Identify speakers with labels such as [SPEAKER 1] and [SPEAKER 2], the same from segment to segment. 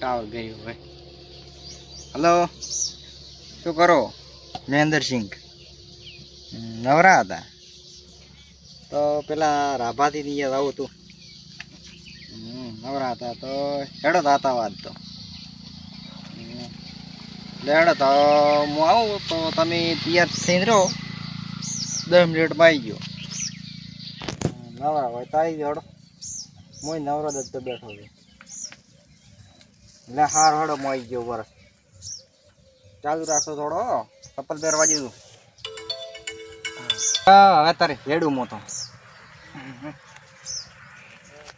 [SPEAKER 1] Tower ગયું હોય. Hello, શું કરો? મહેન્દ્રસિંહ નવરા હતા? તો પેલા રાભાથી અહીંયા આવું હતું નવરા હતા તો હેડો હતા વાત તો હેડો તો, હું આવું, તો તમે તૈયાર રહો. દસ મિનિટમાં આવી ગયો. નવરા હોય તો આવી ગયો હું નવરો જ તો બેઠો છું. એટલે હાર હડો મોઈ ગયો બરસ ચાલુ રાખો થોડો ચપ્પલ પહેરવા જેવું હવે તારે હેડું મો તો.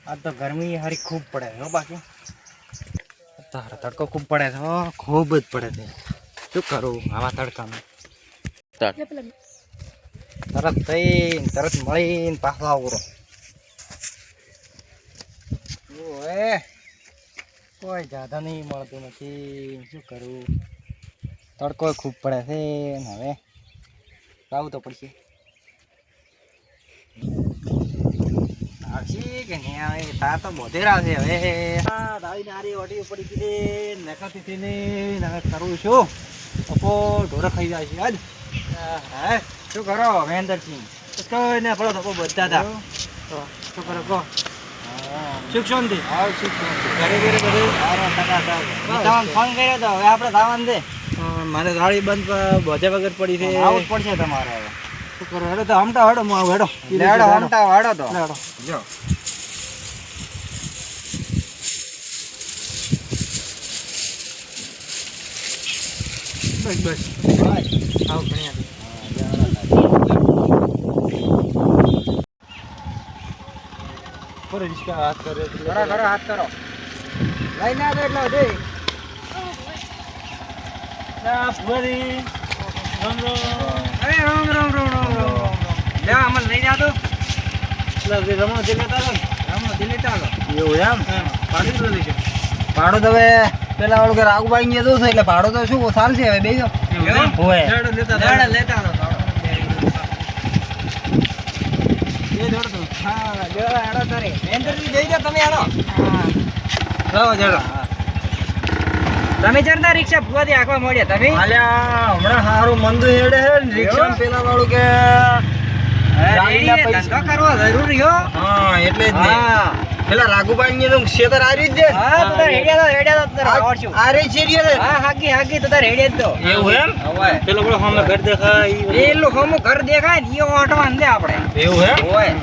[SPEAKER 1] આ તો ગરમી હારી ખૂબ પડે હો બાકી. તારા તડકો ખૂબ પડે છે ખૂબ જ પડે છે. શું કરું આવા તડકામાં? તરત થઈને તરત મળીને પાછો આવરો. ઓએ કોઈ જાદા નહીં મળતું નથી. શું કરું? તડકો ખૂબ પડે છે ને હવે? લાવવું તો પડશે. આવશે કે નહીં આવે? તાર તો બોધેરા છે હવે. હા દાવી આરી ઓટી પડી ગઈ નખાતી ને હવે કરું છું. અપો ઢોર ખાઈ જાય છે. આજ હા શું કરો? મહેન્દ્રસિંહ કઈ ને પડો ધક્કો બધા હતા શું કરો? કહો. સુખ શાંતિ ઘરે ઘરે બધું? ફોન કર્યો તો હવે આપણે ધાવાનું દે. મારે ગાડી બંધ બોધે વગર પડી છે. આવું પડશે તમારે હવે. શું કરો? હેડો તો હમટા હેડો હું હેડો. હેડો હમટા હેડો તો. હેડો. જો બસ બસ. આવ ઘણી પર રિસ્કા હાથ કરે કરો કરો હાથ કરો. લઈને આવજો એટલે દે ના ફુવારી. રામ રામ. અરે રામ રામ રામ રામ રામ લે અમલ લઈ જાતો એટલે રમો દિલે તાલો રમો દિલે તાલો એવું એમ? પાડી દો લઈ ભાડો તો હવે પેલા ઓળગે રાગુબાઈ ને જતું એટલે ભાડો તો શું ચાલશે હવે બેસો હોય. લેતા લેતા એ જોડો તો હા જો હેડો તારે. મેન્ટરજી જઈ જાઓ તમે હેડો. હા. જડો તમે ચડતા રિક્ષા ભૂવાથી આખવા મળ્યા તમે?
[SPEAKER 2] અલ્યા હમણાં હારું મંદુ હેડે હે રિક્ષા પેલા વાળું કે ગાડીના પૈસા.
[SPEAKER 1] ધંધો કરવો જરૂરી હો.
[SPEAKER 2] હા એટલે જ ને.
[SPEAKER 1] હા.
[SPEAKER 2] પેલા શેતર આરી જ
[SPEAKER 1] હા તો તાર હેડ્યા તો હેડ્યા તો તાર આવડશું.
[SPEAKER 2] આરે શેરીએ
[SPEAKER 1] હા હાગી હાગી તો તાર હેડ્યા તો
[SPEAKER 2] એવું એમ? પેલો પેલો સામે ઘર દેખાય.
[SPEAKER 1] એ હમું ઘર દેખાય ને એ ઓટવાન દે આપણે.
[SPEAKER 2] એવું એમ?
[SPEAKER 1] હોય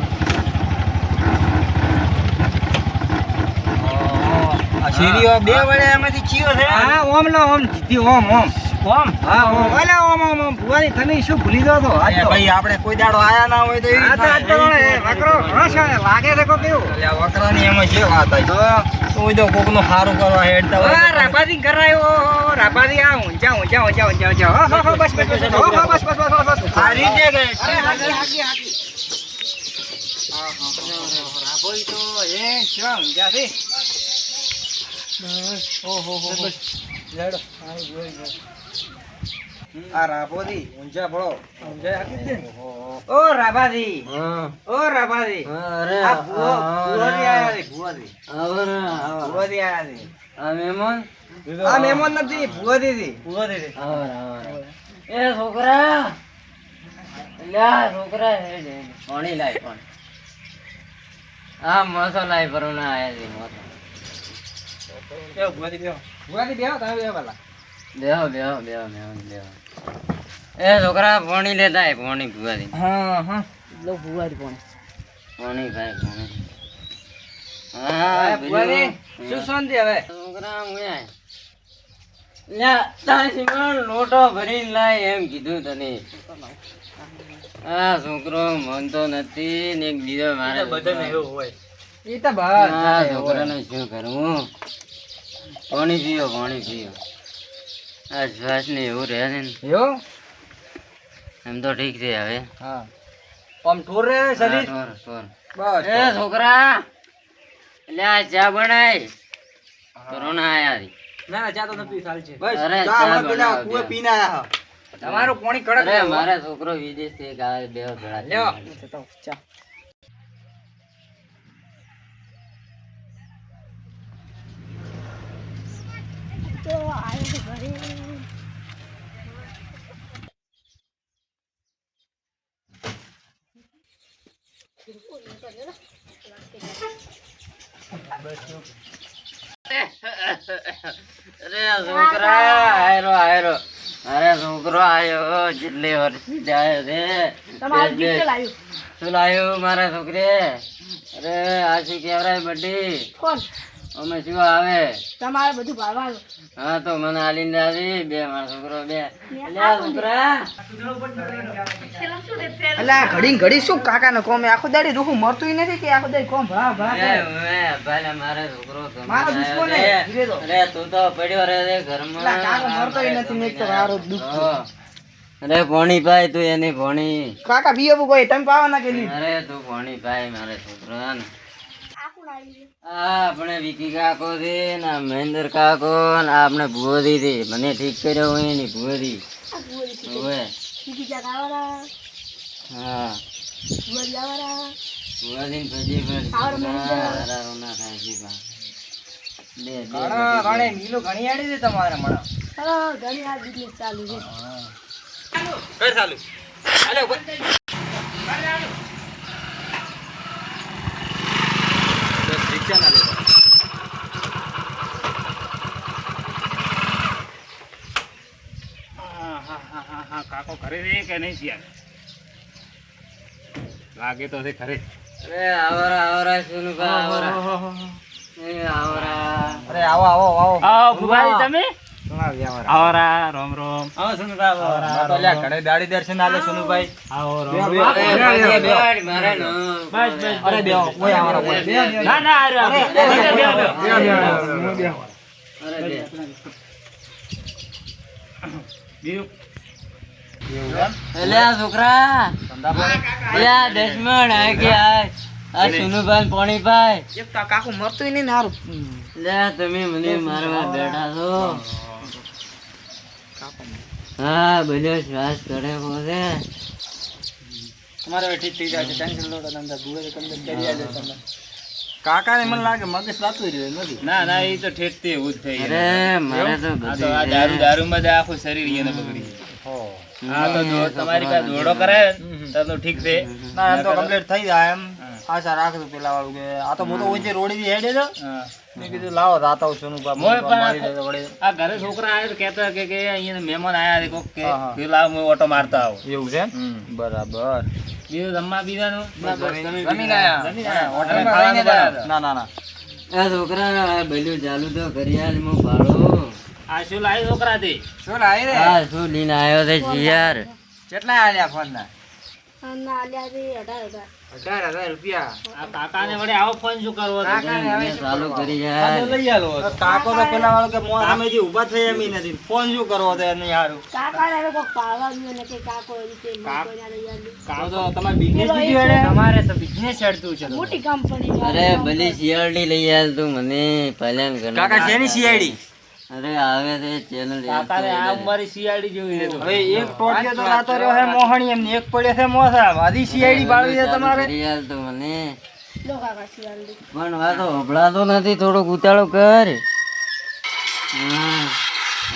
[SPEAKER 2] આ શેરીઓ બે વડે એમાંથી ચિયો છે?
[SPEAKER 1] હા ઓમ લો ઓમ જીતી ઓમ ઓમ.
[SPEAKER 2] ઓમ?
[SPEAKER 1] હા ઓમ. ઓલે ઓમ ઓમ ઓમ. ભુવાની તમે શું ભૂલી ગયો તો
[SPEAKER 2] ભાઈ આપણે કોઈ દાડો આયા ના હોય તો
[SPEAKER 1] આ તો આજ તો એ વકરો ઘણો લાગે છે કો કેવું?
[SPEAKER 2] અલ્યા વકરાની એમાં છે વાત આવી કોઈ તો કોકનું સારું કરવા હેડતા હોય તો
[SPEAKER 1] રાપાદી કરાયો રાપાદી આ ઊંચા ઊંચા ઊંચા ઊંચા ઊંચા હો હો બસ બસ બસ હો હો બસ બસ બસ બસ
[SPEAKER 2] આ રીતે ગઈ
[SPEAKER 1] અરે હાગી હાગી હાગી હા હા રાપોઈ તો એ શું ઊંચા છે? આ રાપોદી ઊંચા પડો ઊંચા હાકી દે ઓ રાપાદી ઓ રાપાદી
[SPEAKER 2] અરે
[SPEAKER 1] આ ભુવો ભુવોથી આયા છે ભુવોથી
[SPEAKER 2] આવરે
[SPEAKER 1] ભુવોથી આયા છે.
[SPEAKER 2] આ મહેમાન
[SPEAKER 1] આ મહેમાન નથી ભુવોથી થી
[SPEAKER 2] આવરે આવરે એ છોકરા. લ્યા છોકરા પાણી લાય પણ. હા મસો લાય ભરવાના આયા છે મસો એ છોકરા પાણી લેતા પાણી પીવાથી
[SPEAKER 1] હા હા. લો ભુવાથી પણ.
[SPEAKER 2] પાણી ભાઈ પાણી.
[SPEAKER 1] હા
[SPEAKER 2] હા
[SPEAKER 1] શું શાંતિ હવે?
[SPEAKER 2] છોકરા હું લોટો ભરીને લાય એમ કીધું તને. આ છોકરો મનતો નથી ને એક બીજો મારે
[SPEAKER 1] હોય એ તો બસ
[SPEAKER 2] આ છોકરાને શું કરવું પાણી પીઓ પાણી પીઓ આ શ્વાસ ને એવું રહે છે ને. એમ તો ઠીક છે હવે.
[SPEAKER 1] હા. આમ ઠોર રે શરીર?
[SPEAKER 2] ટોર, ટોર.
[SPEAKER 1] બસ
[SPEAKER 2] એ છોકરા એટલે આ ચા બનાય. કોરોના આયા
[SPEAKER 1] ના ના ચા તો નથી ચાલ છે.
[SPEAKER 2] બસ, ચા ચા પેલા બનાવો, કુએ
[SPEAKER 1] પીને આયા તમારું પાણી કડક
[SPEAKER 2] અરે મારા છોકરો વિદેશથી ગાય બે ભેળા
[SPEAKER 1] લ્યો. ચા.
[SPEAKER 2] અરે છોકરા આયરો આયરો. અરે છોકરો આયો જેટલી વર્ષથી જાય છે? શું લાયું મારા છોકરી અરે આ શું કેવરાય બડી
[SPEAKER 3] કોણ?
[SPEAKER 2] અમે શું આવે?
[SPEAKER 3] તમારે બધું ભાવવાનું
[SPEAKER 2] હા તો મને આલીને આવી બે મારા છોકરો બે.
[SPEAKER 3] અલા ઘડી ને ઘડી શું કાકા ને કોમે? આખો દાડી રૂખું મરતું નથી કે આખો દાડી કોમ? ભા ભા
[SPEAKER 2] ભાઈ મારે છોકરો
[SPEAKER 3] મારો દુશ્મન
[SPEAKER 2] છે.
[SPEAKER 3] તો.
[SPEAKER 2] અરે તું તો પડ્યો રે છે ઘરમાં.
[SPEAKER 3] મરતોય નથી, મેં તો મારો દુઃખ
[SPEAKER 2] અરે ભોણી ભાઈ તું એની ભોણી.
[SPEAKER 3] કાકા બીએવું કોઈ? તમે પાવાના કે નહીં
[SPEAKER 2] અરે તું ભણી ભાઈ મારે છોકરાને આપણે વિકી કાકો છે ને મહેન્દ્ર કાકો ને આપણે ભુવોદી છે. મને ઠીક કર્યો હું એની ભુવોદી ભૂવે હા. ભુવોદી ને પછી પર હારારો ના થાય છે બા. બે બે
[SPEAKER 1] ઘણા ઘણે નીલું ઘણી આડી તમારે
[SPEAKER 3] ચાલુ છે.
[SPEAKER 1] ચાલુ? હાલે ઉપર બસ રિક્ષા ના લેવા
[SPEAKER 4] કાકો કરે કે નહીં શિયાળ લાગે તો છે ખરે
[SPEAKER 2] અરે આવરા આવરા સુનુભા આવરા એ આવરા
[SPEAKER 1] અરે આવો આવો આવો
[SPEAKER 4] આવો ભુવાજી તમે આવરા રોમ રોમ
[SPEAKER 1] આવો સુનુભાઈ આવો તો ઘણે દાડી દર્શન આલે સુનુભાઈ
[SPEAKER 4] આવો રોમ.
[SPEAKER 2] અરે મારે નો
[SPEAKER 4] બસ બસ
[SPEAKER 1] અરે બે કોઈ આવો કોઈ
[SPEAKER 4] ના ના આર્યો આર્યો.
[SPEAKER 2] અરે બે
[SPEAKER 4] બીજું
[SPEAKER 2] એટલે છોકરા. એટલે આ આ કે આ આ સુનુભાઈ પાણી પાય
[SPEAKER 3] એક તો કાકુ મરતું નહીં હારું.
[SPEAKER 2] લે તમે મને મારવા બેઠા છો. હા બધો શ્વાસ કરે છે.
[SPEAKER 1] તમારે ઠીક થઈ જાય છે ટેન્શન લો તો ભૂલે તમને કરી આલે તમને કાકા ને મને લાગે મગજ લાતું રહ્યું નથી.
[SPEAKER 4] ના ના એ તો ઠેઠથી એવું જ થઈ
[SPEAKER 2] અરે મારે તો
[SPEAKER 4] આ દારૂ દારૂમાં જ આખું શરીર એને બગડી જાય. આ તો તમારી પાસે દોડો કરાય તો તો ઠીક છે.
[SPEAKER 1] ના એમ તો કમ્પ્લીટ થઈ જાય એમ. આશા રાખું પેલા વાળું કે આ તો હું ઓછી રોડી હેડે છો. મેં કીધું લાવો રાત આવું સોનું.
[SPEAKER 4] આ ઘરે છોકરા આવ્યા તો કહેતા કે કે અહીંયા મહેમાન આયા કોક કે. પેલા હું. ઓટો મારતા આવું.
[SPEAKER 1] એવું છે બરાબર.
[SPEAKER 4] બીજું જમવા બીજાનું
[SPEAKER 1] જમીન.
[SPEAKER 4] બનાવતા.
[SPEAKER 1] ના ના ના.
[SPEAKER 2] છોકરા બધું ચાલુ તો હાલ ભાડો
[SPEAKER 4] આ શું લાવી છોકરાથી?
[SPEAKER 1] શું લાવી રે?
[SPEAKER 2] હા શું લઈને આવ્યો છે જીયાર?
[SPEAKER 1] કેટલા આલ્યા ફોન ના
[SPEAKER 3] અઢાર
[SPEAKER 1] અઢાર હજાર રૂપિયા.
[SPEAKER 4] આ કાકાને વડે આવો ફોન શું કરવો છે?
[SPEAKER 1] કાકાને હવે શું
[SPEAKER 2] ચાલુ કરી
[SPEAKER 1] આ લઈ આલો. કાકો તો પેલા વાળો કે મોં સામેથી ઊભા થઈ એમ નથી. ફોન શું કરવો તો એનું યારું કાકો તો તમારે બિઝનેસ બીજું હેડે તમારે તો બિઝનેસ હેડતું છે.
[SPEAKER 3] મોટી કંપની
[SPEAKER 2] અરે ભલે શિયાળી લઈ આલ તું મને પહેલા
[SPEAKER 1] કાકા શેની સીઆઈડી
[SPEAKER 2] અરે આવે છે ચેનલ
[SPEAKER 4] તારે આ મારી શિયાળી જેવી છે.
[SPEAKER 1] હવે એક ટોટિયો તો લાતો રહ્યો હે મોહણી એમને એક પડ્યો છે મોસા. આધી સીઆઈડી બાળી છે તમારે.
[SPEAKER 2] કરી તો મને.
[SPEAKER 3] શિયાળી.
[SPEAKER 2] પણ વાતો હભળાતો નથી થોડો ઉતાળો કર. હા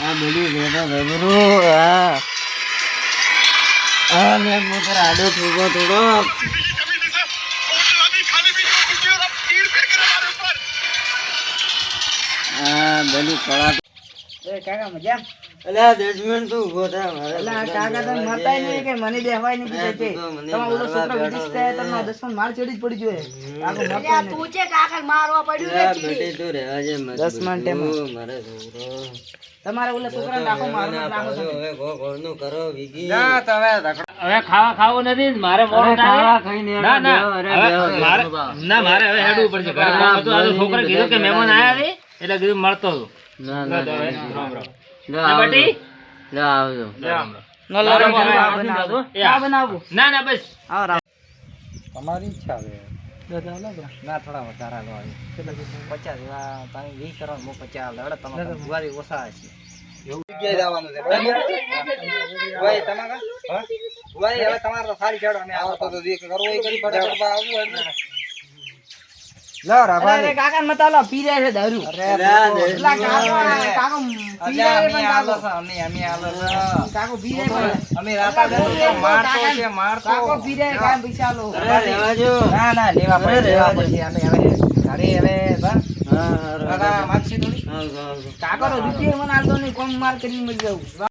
[SPEAKER 2] આ બધું બેઠો ગભરું હા. હા મેં મોટર આડો થોડો થોડોક. હા બધું કળા
[SPEAKER 3] કાકા મજા?
[SPEAKER 2] અલ્યા દસ તું ઊભો થા મારે
[SPEAKER 3] કાકા તમે મરતાય નહીં કે મને બેહવાય નહીં
[SPEAKER 2] હા,
[SPEAKER 3] દીધે
[SPEAKER 2] તું તો મને
[SPEAKER 3] તમારો ઓલો છોકરો વિદેશ થાય તમને દસમાં માર ચડી જ પડી જોઈએ. કાકો મરતો નહીં.
[SPEAKER 2] અલ્યા બેટી તું રહેવા જે મત
[SPEAKER 3] દસ મિનિટે
[SPEAKER 2] મારે છોકરો.
[SPEAKER 3] તમારે ઓલા છોકરાને રાખો મારો
[SPEAKER 2] ના હવે ગો કરો
[SPEAKER 4] ખાવા ખાવું નથી મારે મોડું
[SPEAKER 2] ખાવા ખાઈને
[SPEAKER 4] ના મારે ના મારે હવે હેડવું પડશે. છોકરાએ કીધું કે મહેમાન આયા છે. એટલે કીધું મળતો હતો.
[SPEAKER 2] ના ના
[SPEAKER 4] રામ રામ. ના. બેટી?
[SPEAKER 3] નો
[SPEAKER 4] ના ના બસ.
[SPEAKER 1] તમારી ઈચ્છા છે ના થોડા વધારા લો પચાસ તમે વીસ કરો હું પચાસ આલે. તમારે ભુવાજી ઓછા હશે. તમારે? સારી ખેડો. અમે આવતો તો કરવો એ કરી. લો રાભા
[SPEAKER 3] અરે કાકા મતાલો પી રહ્યા છે દારૂ.
[SPEAKER 1] અરે
[SPEAKER 3] પેલા કાકો કાકો પી રહ્યા છે પણ
[SPEAKER 1] અમે અમે આલો
[SPEAKER 3] કાકો પી રહ્યા
[SPEAKER 1] અમે રાતા બેઠો મારતો છે મારતો.
[SPEAKER 3] કાકો પી રહ્યા છે પૈસા લો
[SPEAKER 2] અરે રહેવા જો.
[SPEAKER 1] ના ના લેવા પડે લેવા
[SPEAKER 2] રહેવા
[SPEAKER 1] અમે હવે ઘરે હવે બા
[SPEAKER 2] હા
[SPEAKER 1] કાકા માગશે થોડી?
[SPEAKER 2] હા, હા, હા.
[SPEAKER 3] કાકો તો મને આલતો નહીં કોમ માર કરીને મળી જાઉં?